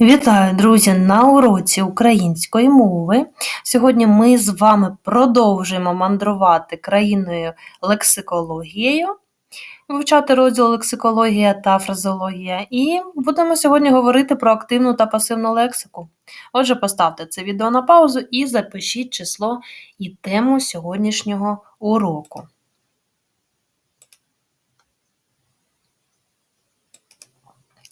Вітаю, друзі, на уроці української мови. Сьогодні ми з вами продовжуємо мандрувати країною лексикологією, вивчати розділ лексикологія та фразеологія, і будемо сьогодні говорити про активну та пасивну лексику. Отже, поставте це відео на паузу і запишіть число і тему сьогоднішнього уроку.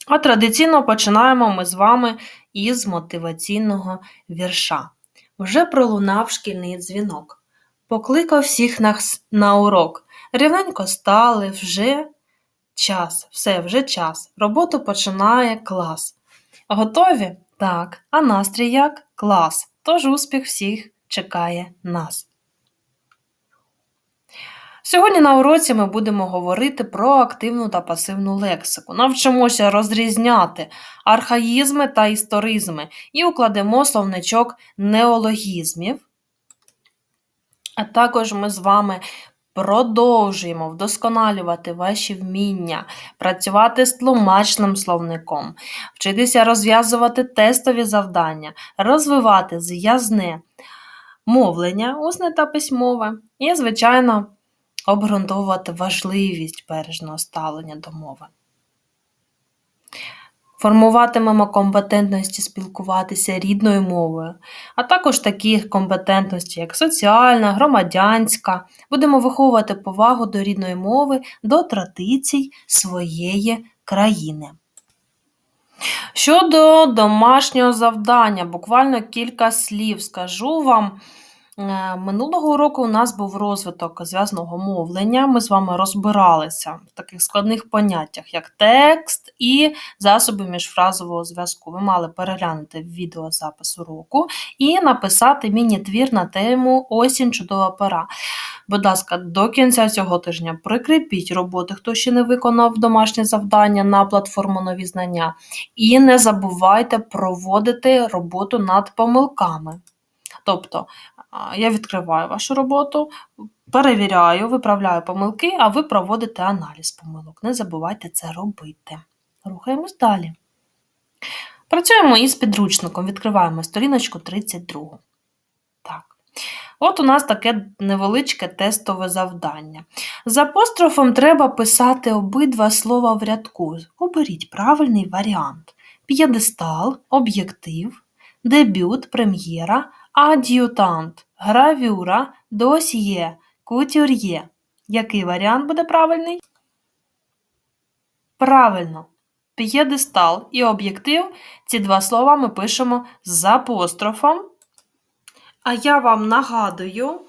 А традиційно починаємо ми з вами із мотиваційного вірша. Вже пролунав шкільний дзвінок. Покликав всіх нас на урок. Рівненько стали вже час, все, вже час. Роботу починає клас. Готові? Так. А настрій як? Клас. Тож успіх всіх чекає нас. Сьогодні на уроці ми будемо говорити про активну та пасивну лексику. Навчимося розрізняти архаїзми та історизми і укладемо словничок неологізмів. А також ми з вами продовжуємо вдосконалювати ваші вміння, працювати з тлумачним словником, вчитися розв'язувати тестові завдання, розвивати зв'язне мовлення, усне та письмове і, звичайно, обґрунтовувати важливість бережного ставлення до мови. Формуватимемо компетентності спілкуватися рідною мовою, а також такі компетентності, як соціальна, громадянська. Будемо виховувати повагу до рідної мови, до традицій своєї країни. Щодо домашнього завдання, буквально кілька слів скажу вам. Е, минулого року у нас був розвиток зв'язного мовлення. Ми з вами розбиралися в таких складних поняттях, як текст і засоби міжфразового зв'язку. Ви мали переглянути відеозапис уроку і написати міні-твір на тему Осінь чудова пора. Будь ласка, до кінця цього тижня прикріпіть роботи, хто ще не виконав домашнє завдання на платформу нові знання. І не забувайте проводити роботу над помилками. Тобто я відкриваю вашу роботу, перевіряю, виправляю помилки, а ви проводите аналіз помилок. Не забувайте це робити. Рухаємось далі. Працюємо із підручником, відкриваємо сторіночку 32. Так. От у нас таке невеличке тестове завдання. З апострофом треба писати обидва слова в рядку. Оберіть правильний варіант: п'єдестал, об'єктив, дебют, прем'єра, ад'ютант, гравюра, досьє, кутюр'є. Який варіант буде правильний? Правильно. П'єдестал і об'єктив ці два слова ми пишемо з апострофом. А я вам нагадую,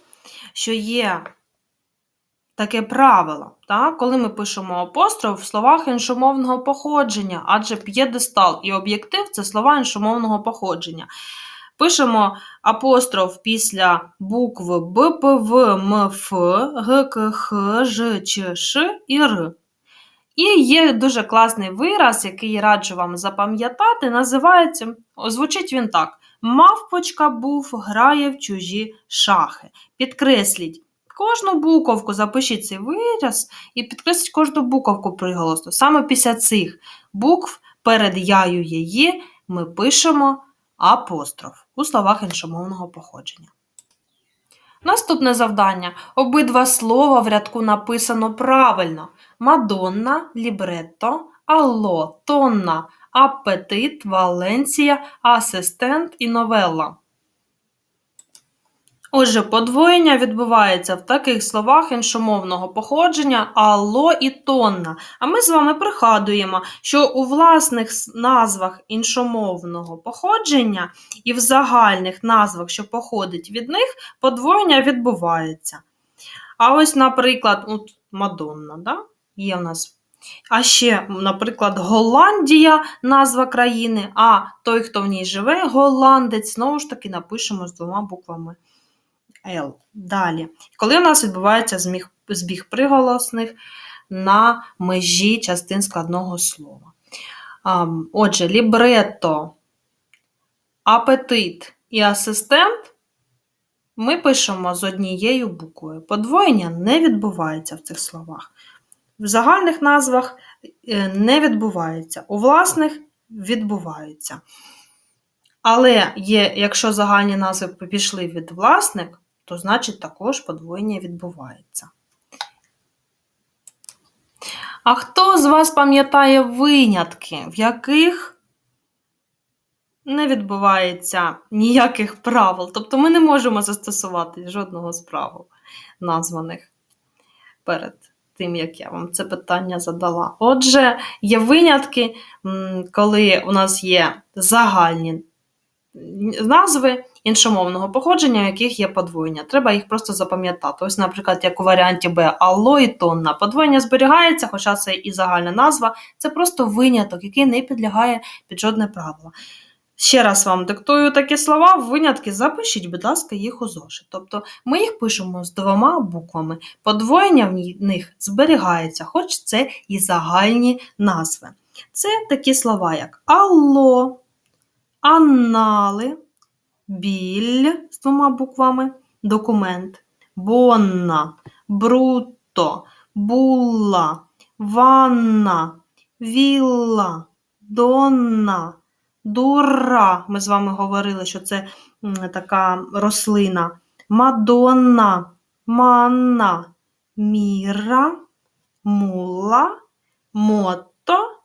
що є таке правило, так? коли ми пишемо апостроф в словах іншомовного походження, адже п'єдестал і об'єктив це слова іншомовного походження. Пишемо апостроф після букв Б, П, В, Ф, Г, К, і Р. І є дуже класний вираз, який раджу вам запам'ятати, називається, звучить він так: Мавпочка був, грає в чужі шахи. Підкресліть кожну буковку, запишіть цей вираз і підкресліть кожну буковку приголосну. Саме після цих букв перед яю її ми пишемо апостроф у словах іншомовного походження. Наступне завдання. Обидва слова в рядку написано правильно: Мадонна, лібретто, алло, тонна, апетит, валенція, асистент і новелла. Отже, подвоєння відбувається в таких словах іншомовного походження алло і тонна. А ми з вами пригадуємо, що у власних назвах іншомовного походження і в загальних назвах, що походить від них, подвоєння відбувається. А ось, наприклад, от Мадонна, да? є в нас. А ще, наприклад, Голландія назва країни, а той, хто в ній живе, голландець, знову ж таки, напишемо з двома буквами. L. Далі. Коли у нас відбувається збіг, збіг приголосних на межі частин складного слова. Отже, лібретто, апетит і асистент ми пишемо з однією буквою. Подвоєння не відбувається в цих словах. В загальних назвах е, не відбувається. У власних відбуваються. Але є, якщо загальні назви пішли від власник, то значить також подвоєння відбувається. А хто з вас пам'ятає винятки, в яких не відбувається ніяких правил? Тобто ми не можемо застосувати жодного з правил, названих перед тим, як я вам це питання задала. Отже, є винятки, коли у нас є загальні назви іншомовного походження, у яких є подвоєння. Треба їх просто запам'ятати. Ось, наприклад, як у варіанті Б алло і тонна. Подвоєння зберігається, хоча це і загальна назва, це просто виняток, який не підлягає під жодне правило. Ще раз вам диктую такі слова, винятки запишіть, будь ласка, їх у зошит. Тобто ми їх пишемо з двома буквами. Подвоєння в них зберігається, хоч це і загальні назви. Це такі слова, як алло, анали, біль з двома буквами, документ, бонна, брутто, була, ванна, вілла, донна, дура. Ми з вами говорили, що це така рослина. Мадонна, манна, міра, мула, мото,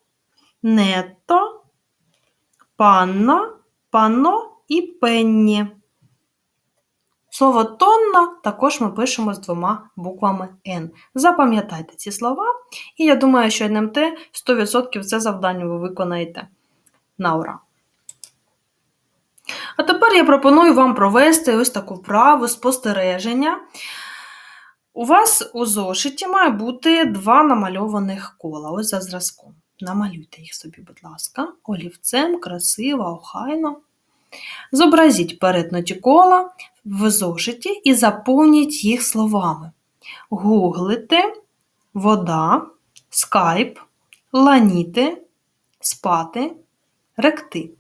нето, панна, пано і пенні. Слово тонна також ми пишемо з двома буквами Н. Запам'ятайте ці слова, і я думаю, що НМТ 100% це завдання ви виконаєте на ура. А тепер я пропоную вам провести ось таку вправу спостереження. У вас у зошиті має бути два намальованих кола. Ось за зразком. Намалюйте їх собі, будь ласка, олівцем, красиво, охайно. Зобразіть перетнуті кола в зошиті і заповніть їх словами. Гуглити, вода, скайп, ланіти, спати, ректи.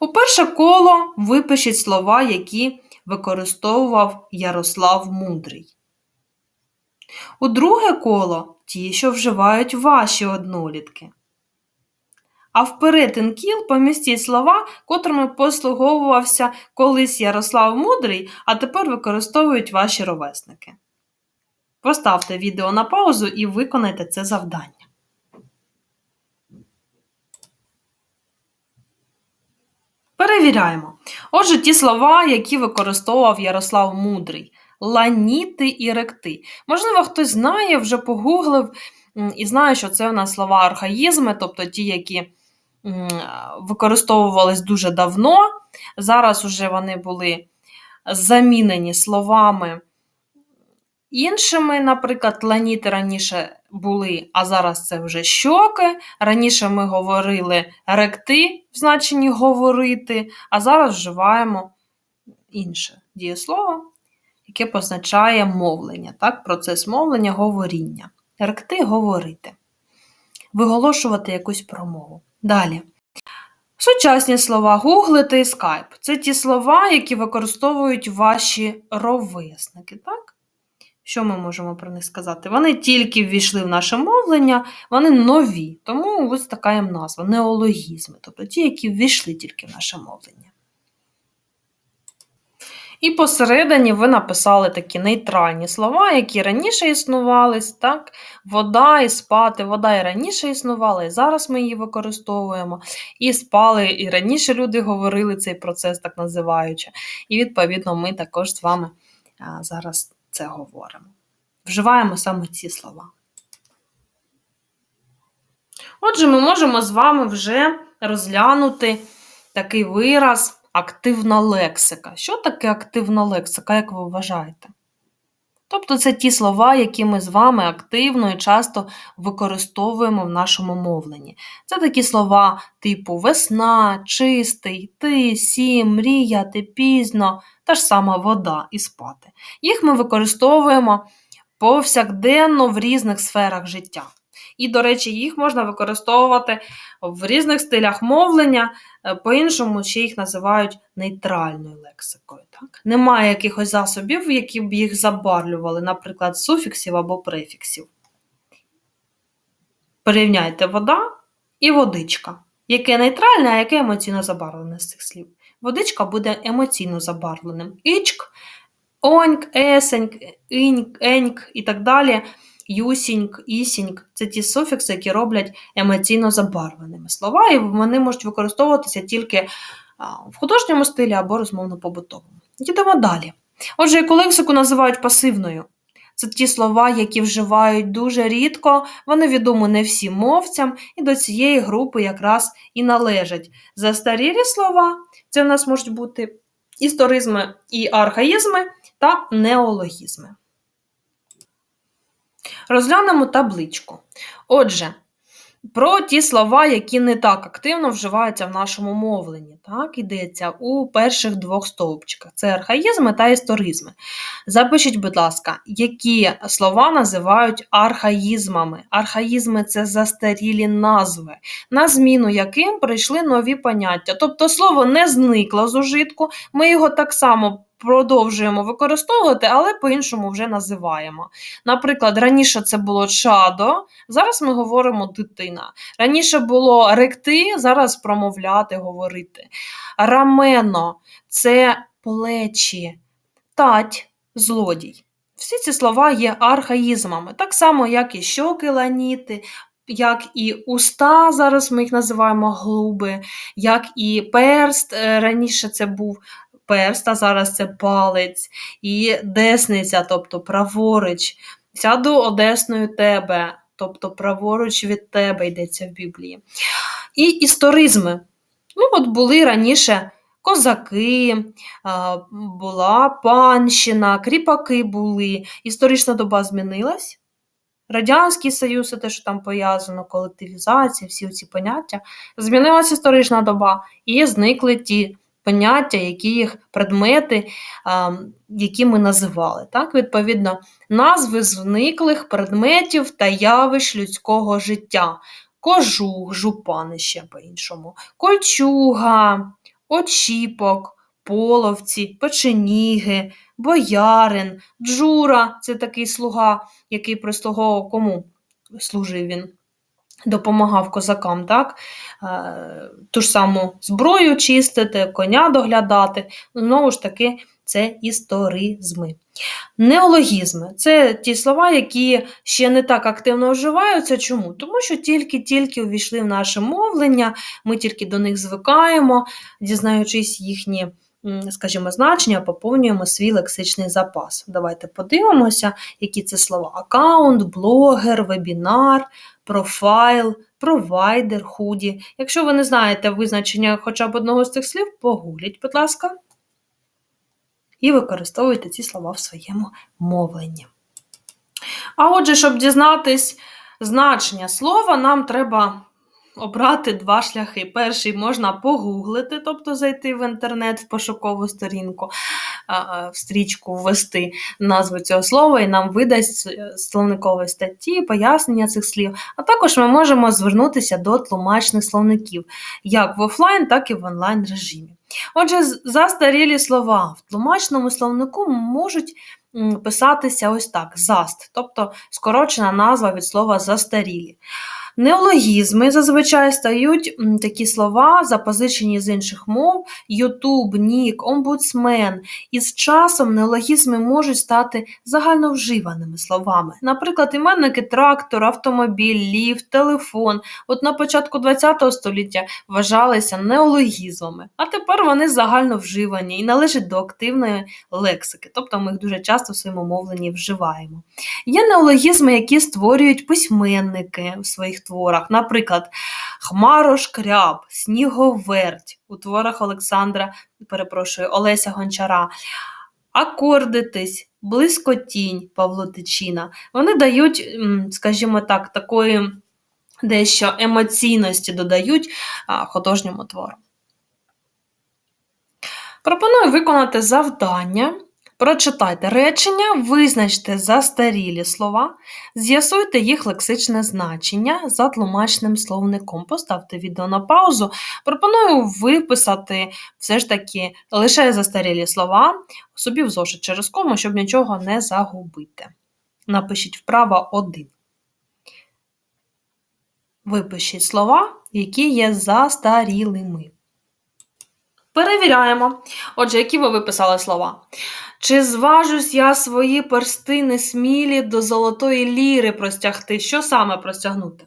У перше коло випишіть слова, які використовував Ярослав Мудрий. У друге коло ті, що вживають ваші однолітки. А в перетин кіл помістіть слова, котрими послуговувався колись Ярослав Мудрий, а тепер використовують ваші ровесники. Поставте відео на паузу і виконайте це завдання. Перевіряємо. Отже, ті слова, які використовував Ярослав Мудрий: ланіти і ректи. Можливо, хтось знає, вже погуглив і знає, що це в нас слова архаїзми, тобто ті, які використовувались дуже давно. Зараз уже вони були замінені словами іншими. Наприклад, ланіти раніше були, а зараз це вже щоки. Раніше ми говорили ректи в значенні говорити, а зараз вживаємо інше дієслово, яке позначає мовлення, так? процес мовлення, говоріння. Ректи говорити. Виголошувати якусь промову. Далі. Сучасні слова гуглити і скайп. Це ті слова, які використовують ваші ровесники. Так? Що ми можемо про них сказати? Вони тільки ввійшли в наше мовлення, вони нові. Тому ось така їм назва неологізми, тобто ті, які ввійшли тільки в наше мовлення. І посередині ви написали такі нейтральні слова, які раніше існували, так? Вода і спати. Вода і раніше існувала, і зараз ми її використовуємо. І спали, і раніше люди говорили цей процес, так називаючи. І, відповідно, ми також з вами зараз це говоримо. Вживаємо саме ці слова. Отже, ми можемо з вами вже розглянути такий вираз активна лексика. Що таке активна лексика, як ви вважаєте? Тобто це ті слова, які ми з вами активно і часто використовуємо в нашому мовленні. Це такі слова типу весна, чистий, ти, сім, мріяти, пізно, та ж сама вода і спати. Їх ми використовуємо повсякденно в різних сферах життя. І, до речі, їх можна використовувати в різних стилях мовлення, е, по-іншому ще їх називають нейтральною лексикою. Так? Немає якихось засобів, які б їх забарвлювали, наприклад, суфіксів або префіксів. Порівняйте вода і водичка. Яке нейтральне, а яке емоційно забарвлене з цих слів. Водичка буде емоційно забарвленим. Ічк, оньк, есеньк, іньк, еньк і так далі. Юсіньк, ісіньк це ті суфікси, які роблять емоційно забарвленими слова, і вони можуть використовуватися тільки в художньому стилі або розмовно-побутовому. Йдемо далі. Отже, яку лексику називають пасивною. Це ті слова, які вживають дуже рідко, вони відомі не всім мовцям, і до цієї групи якраз і належать. Застарілі слова це в нас можуть бути історизми і архаїзми та неологізми. Розглянемо табличку. Отже, про ті слова, які не так активно вживаються в нашому мовленні. Так, Йдеться у перших двох стовпчиках. Це архаїзми та історизми. Запишіть, будь ласка, які слова називають архаїзмами. Архаїзми це застарілі назви, на зміну яким прийшли нові поняття. Тобто слово не зникло з ужитку, ми його так само продовжуємо використовувати, але по-іншому вже називаємо. Наприклад, раніше це було чадо, зараз ми говоримо дитина. Раніше було ректи, зараз промовляти, говорити. Рамено це плечі, тать, злодій. Всі ці слова є архаїзмами, так само, як і щоки ланіти, як і уста, зараз ми їх називаємо глуби, як і перст, е, раніше це був перст, а зараз це палець, і десниця, тобто праворуч. Сяду одесною тебе, тобто праворуч від тебе йдеться в Біблії. І історизми. Ну, от Були раніше козаки, була панщина, кріпаки були. Історична доба змінилась. Радянський Союз, те, що там пов'язано, колективізація, всі ці поняття. Змінилася історична доба і зникли ті поняття, які їх предмети, які ми називали. Так, Відповідно, назви зниклих предметів та явищ людського життя. Кожух, жупанище по-іншому, кольчуга, очіпок, половці, печеніги, боярин, джура це такий слуга, який прислуговував кому служив він допомагав козакам, так? Е, ту ж саму зброю чистити, коня доглядати. Знову ж таки, це історизми. Неологізми це ті слова, які ще не так активно вживаються. Чому? Тому що тільки-тільки увійшли в наше мовлення, ми тільки до них звикаємо, дізнаючись їхні. Скажімо, значення, поповнюємо свій лексичний запас. Давайте подивимося, які це слова: аккаунт, блогер, вебінар, профайл, провайдер, худі. Якщо ви не знаєте визначення хоча б одного з цих слів, погугліть, будь ласка, і використовуйте ці слова в своєму мовленні. А отже, щоб дізнатись значення слова, нам треба обрати два шляхи. Перший можна погуглити, тобто зайти в інтернет в пошукову сторінку, в стрічку ввести назву цього слова, і нам видасть словникові статті, пояснення цих слів. А також ми можемо звернутися до тлумачних словників, як в офлайн, так і в онлайн режимі. Отже, застарілі слова в тлумачному словнику можуть писатися ось так: заст, тобто скорочена назва від слова застарілі. Неологізми зазвичай стають такі слова, запозичені з інших мов: Ютуб, Нік, омбудсмен. І з часом неологізми можуть стати загальновживаними словами. Наприклад, іменники трактор, автомобіль, ліфт, телефон. От на початку ХХ століття вважалися неологізмами, а тепер вони загальновживані і належать до активної лексики, тобто ми їх дуже часто в своєму мовленні вживаємо. Є неологізми, які створюють письменники в своїх творах, наприклад, Хмарошкряб, Сніговерть у творах Олександра, перепрошую, Олеся Гончара, Акордитись, Блискотінь Павло Тичина. Вони дають, скажімо так, такої дещо емоційності додають художньому твору. Пропоную виконати завдання. Прочитайте речення, визначте застарілі слова, з'ясуйте їх лексичне значення за тлумачним словником. Поставте відео на паузу. Пропоную виписати все ж таки лише застарілі слова собі в зошит через кому, щоб нічого не загубити. Напишіть вправо 1. Випишіть слова, які є застарілими. Перевіряємо. Отже, які ви виписали слова? Чи зважусь я свої персти несмілі до золотої ліри простягти? Що саме простягнути?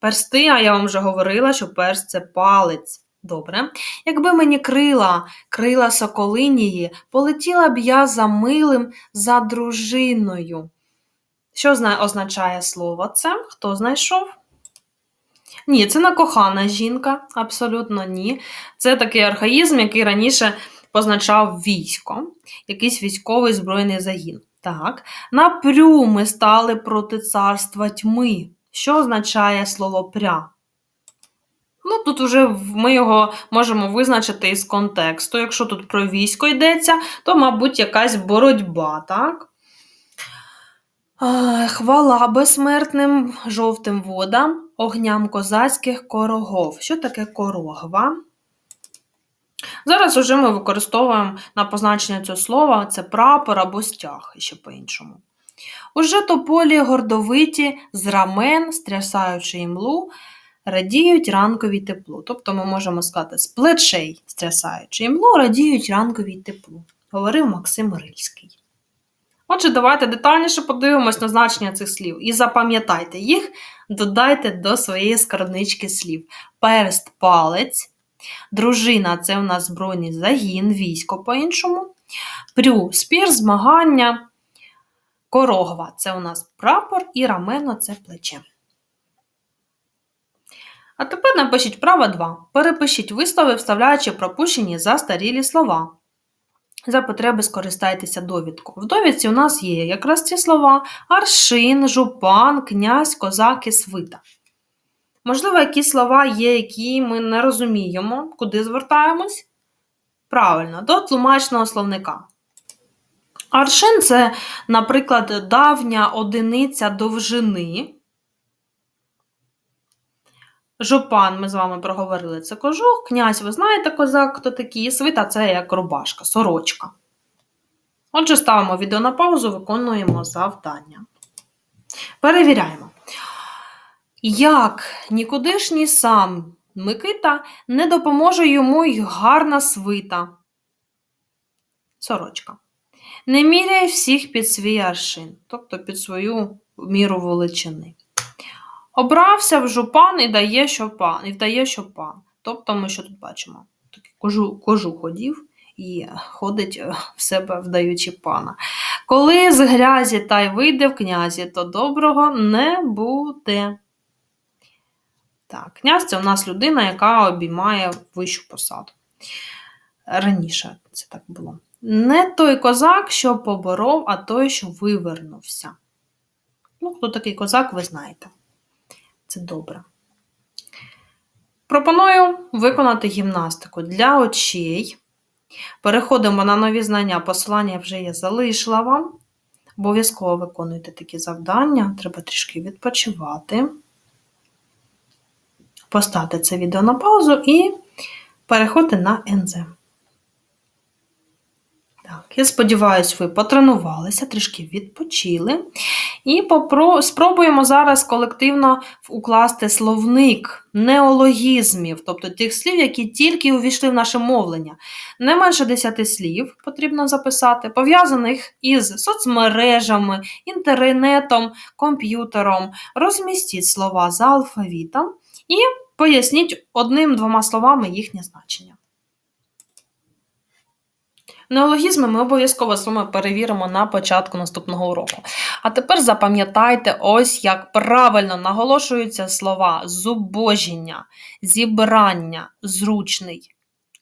Персти, а я вам вже говорила, що перст це палець. Добре. Якби мені крила, крила соколинії, полетіла б я за милим, за дружиною. Що означає слово це? Хто знайшов? Ні, це не кохана жінка, абсолютно ні. Це такий архаїзм, який раніше позначав військо, якийсь військовий збройний загін. Так, напрю ми стали проти царства тьми. Що означає слово пря? Ну, тут вже ми його можемо визначити із контексту. Якщо тут про військо йдеться, то, мабуть, якась боротьба, так? Хвала безсмертним жовтим водам, огням козацьких корогов. Що таке корогва? Зараз уже ми використовуємо на позначення цього слова це прапор або стяг, ще по-іншому. Уже тополі гордовиті з рамен, стрясаючи імлу, радіють ранкові теплу. Тобто ми можемо сказати, з плечей, стрясаючи імлу, радіють ранкові теплу, говорив Максим Рильський. Отже, давайте детальніше подивимось на значення цих слів. І запам'ятайте їх, додайте до своєї скарбнички слів. Перст палець. Дружина це у нас збройний загін, військо по-іншому. Прю спір, змагання. Корогва це у нас прапор і рамено це плече. А тепер напишіть право 2. Перепишіть вислови, вставляючи пропущені застарілі слова. За потреби скористайтеся довідку. В довідці у нас є якраз ці слова: аршин, жупан, князь, козак і свита. Можливо, якісь слова є, які ми не розуміємо, куди звертаємось? Правильно, до тлумачного словника. Аршин це, наприклад, давня одиниця довжини. Жупан, ми з вами проговорили, це кожух, князь, ви знаєте, козак, хто такий, свита це як рубашка, сорочка. Отже, ставимо відео на паузу, виконуємо завдання. Перевіряємо. Як нікудишній сам Микита не допоможе йому й гарна свита. Сорочка. Не міряй всіх під свій аршин, тобто під свою міру величини. Обрався в жупан і дає, що пан, і вдає, що пан. Тобто ми що тут бачимо? Такий кожу, кожу ходів і ходить е, в себе, вдаючи пана. Коли з грязі та й вийде в князі, то доброго не буде. Так, Князь це у нас людина, яка обіймає вищу посаду. Раніше це так було. Не той козак, що поборов, а той, що вивернувся. Ну, Хто такий козак, ви знаєте. Це добре. Пропоную виконати гімнастику для очей. Переходимо на нові знання. Посилання вже я залишила вам. Обов'язково виконуйте такі завдання, треба трішки відпочивати. Поставте це відео на паузу і переходьте на НЗ. Я сподіваюся, ви потренувалися, трішки відпочили. І попро... спробуємо зараз колективно укласти словник неологізмів, тобто тих слів, які тільки увійшли в наше мовлення. Не менше 10 слів потрібно записати, пов'язаних із соцмережами, інтернетом, комп'ютером. Розмістіть слова за алфавітом і поясніть одним-двома словами їхнє значення. Неологізми ми обов'язково з вами перевіримо на початку наступного уроку. А тепер запам'ятайте, ось як правильно наголошуються слова зубожіння, зібрання, зручний.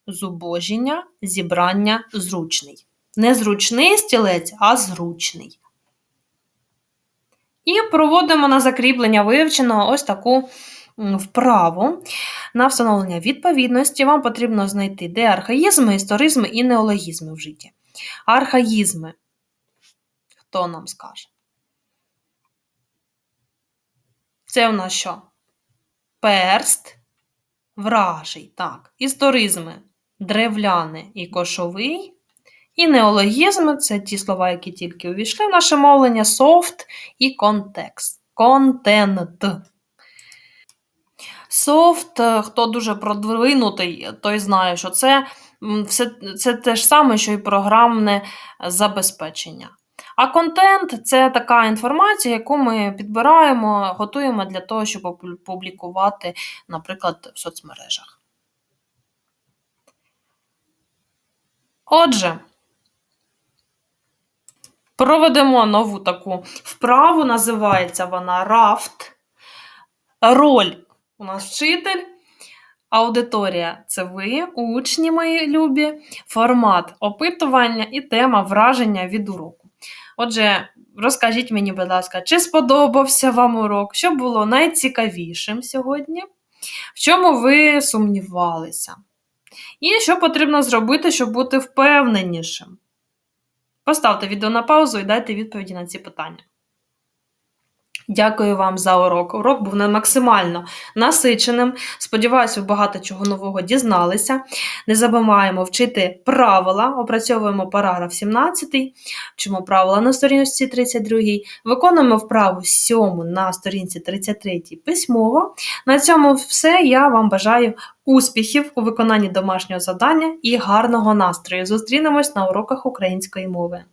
Зубожіння, зібрання, зручний. Не зручний стілець, а зручний. І проводимо на закріплення вивченого ось таку вправу. На встановлення відповідності вам потрібно знайти, де архаїзми, історизми і неологізми в житті. Архаїзми. Хто нам скаже? Це у нас що? Перст, вражий. Так. Історизми древляний і кошовий. І неологізми це ті слова, які тільки увійшли в наше мовлення, софт і контекст. Контент. Софт, е, хто дуже продвинутий, той знає, що це, все, це те ж саме, що і програмне забезпечення. А контент це така інформація, яку ми підбираємо, готуємо для того, щоб опу- публікувати, наприклад, в соцмережах. Отже, проведемо нову таку вправу, називається вона рафт. Роль у нас вчитель, аудиторія це ви, учні мої любі, формат опитування і тема враження від уроку. Отже, розкажіть мені, будь ласка, чи сподобався вам урок, що було найцікавішим сьогодні, в чому ви сумнівалися? І що потрібно зробити, щоб бути впевненішим? Поставте відео на паузу і дайте відповіді на ці питання. Дякую вам за урок. Урок був не максимально насиченим. Сподіваюся, ви багато чого нового дізналися. Не забуваємо вчити правила, опрацьовуємо параграф 17, вчимо правила на сторінці 32, виконуємо вправу 7 на сторінці 33 письмово. На цьому все. Я вам бажаю успіхів у виконанні домашнього завдання і гарного настрою. Зустрінемось на уроках української мови.